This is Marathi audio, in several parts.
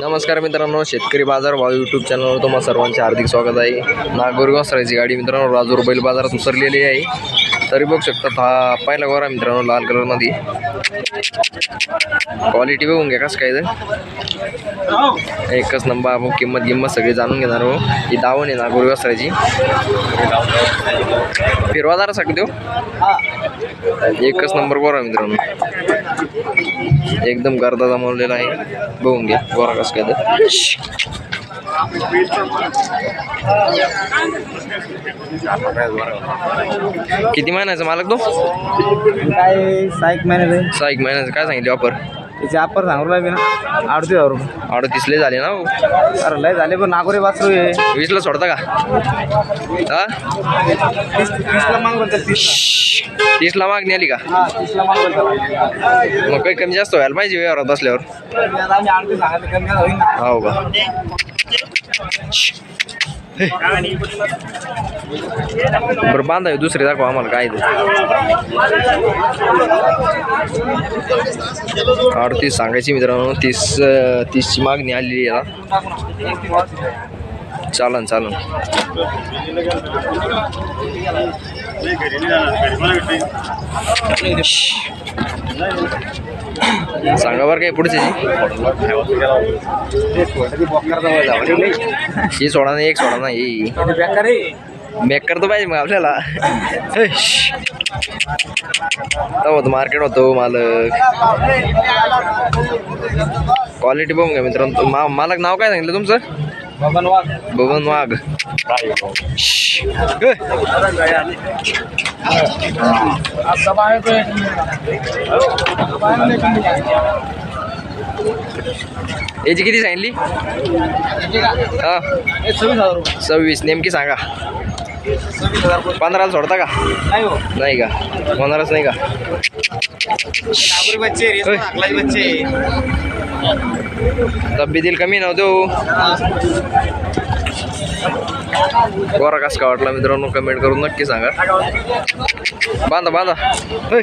नमस्कार मित्रांनो शेतकरी बाजार भाव यूट्यूब चॅनलवर तुम्हाला सर्वांचे हार्दिक स्वागत आहे. नागोरी वासराची गाडी मित्रांनो राजूर बैल बाजारात उतरलेली आहे. तरी बघू शकता हा पहिला गोरा मित्रांनो लाल कलरमध्ये. क्वालिटी बघून घ्या कसं काय ते. एकच नंबर आपण किंमत किंमत सगळी जाणून घेणार हो ही दावण आहे नागोरी वासराची फिरवा जरा देऊ. एकच नंबर गोरा मित्रांनो. एकदम गर्दा जमवलेला आहे. बघून घ्या गोरा कसं काय ते किती महिन्याचा मालक तो? काय सहा एक महिने सहा एक महिन्याचं. काय सांगितले ऑफर त्याचे अप्पर सांगू लागले ना. अडतीस हजार रुपये. अडतीसले झाले ना हो. अरे लय झाले पण नागोरे वाचरू आहे वीसला सोडता का? हा? तीस तीसला माग तीस. तीसला मागणी आली का? हा तीसला माग काही कमी जास्त व्हायला पाहिजे व्यवहारात बसल्यावर. आम्ही अडतीस सांगितलं कमी होईल ना. हो का? हे. बरं बांधा हे दुसरे दाखवा आम्हाला काय ते अडतीस सांगायची मित्रांनो तीस तीसची मागणी आलेली आहे आता चालन चालन. सांगा बरं काय पुढचे. ही सोडा नाही एक सोडा नाही. मेक करतो पाहिजे मग आपल्याला. होतं मार्केट होतो मालक. क्वालिटी बघून घ्या मित्रांनो. मालक नाव काय सांगितलं तुमचं? बबन वाघ. बबन वाघ. याची किती सांगितली? हा. सव्वीस. नेमकी सांगा. पंधराला सोडता का? नाही हो. नाही का? पंधराच नाही का? तब्येतील कमी नव्हतो गोरा कस का वाटला मित्रांनो? कमेंट करून नक्की सांगा. बांधा बांधा. होय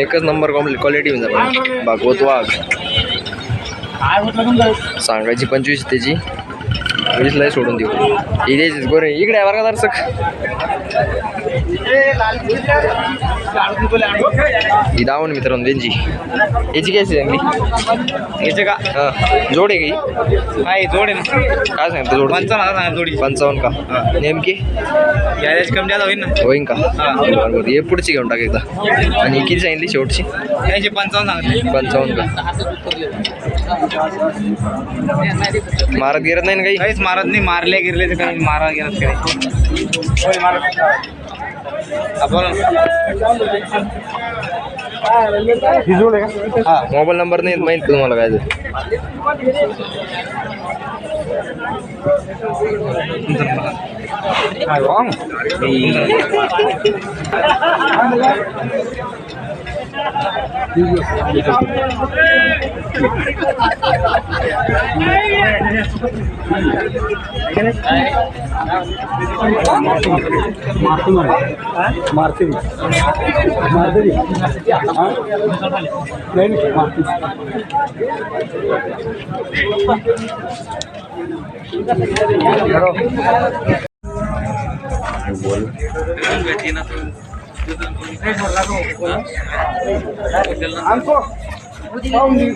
एकच नंबर क्वालिटी मित्रांनो भागवत वाघ. सांगायची पंचवीस त्याची. वीसलाही सोडून देऊ. द्यायचीच गोरे इकडे आहे बरं का दर्शक. ही दावण मित्रांनो त्यांची. याची काय चांगली याचे का? हां. जोड आहे की? नाही जोड आहे ना. काय सांगतो जोड? पंचावन्न सांगा जोडी पंचावन्न का? नेमकी? गॅरेज कमी जास्त होईल ना. होईन का? बरं बरं हे पुढची घेऊन टाक एकदा. आणि किती सांगितली शेवटची? त्यांचे पंचावन्न सांगितले पंचावन्न का? मारत गिरत नाही ना काही? काहीच मारत नाही मारले गिरले तर काही मारा. गेला काही हा. हा. मोबाईल नंबर नाही माहीत तुम्हाला काय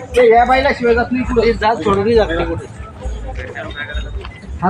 ते? या बाईला शिवाय जात नाही कुठे जात सोडून जात नाही कुठे Ah,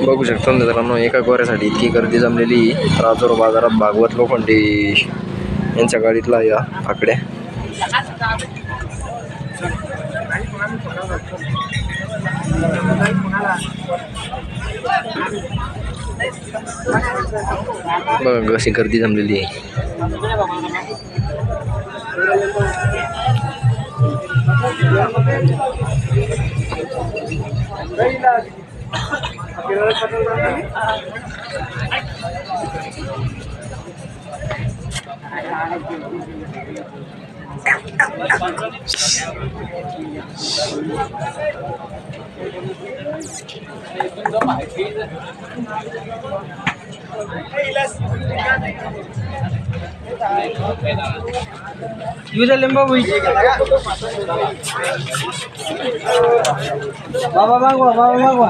बघू शकता मित्रांनो एका गोऱ्यासाठी इतकी गर्दी जमलेली राजोर बाजारात भागवत लोखंडे यांच्या गाडीतला या आकड्या बघा कशी गर्दी जमलेली आहे. युजर लिंबा बाबा मागवा बाबा मागवा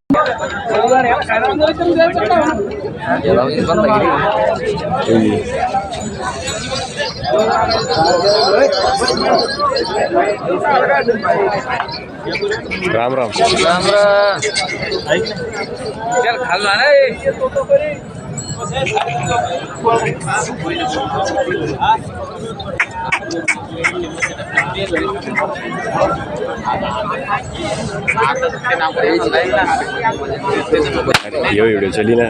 मान राम। राम चल खाल ना ये यो चली ना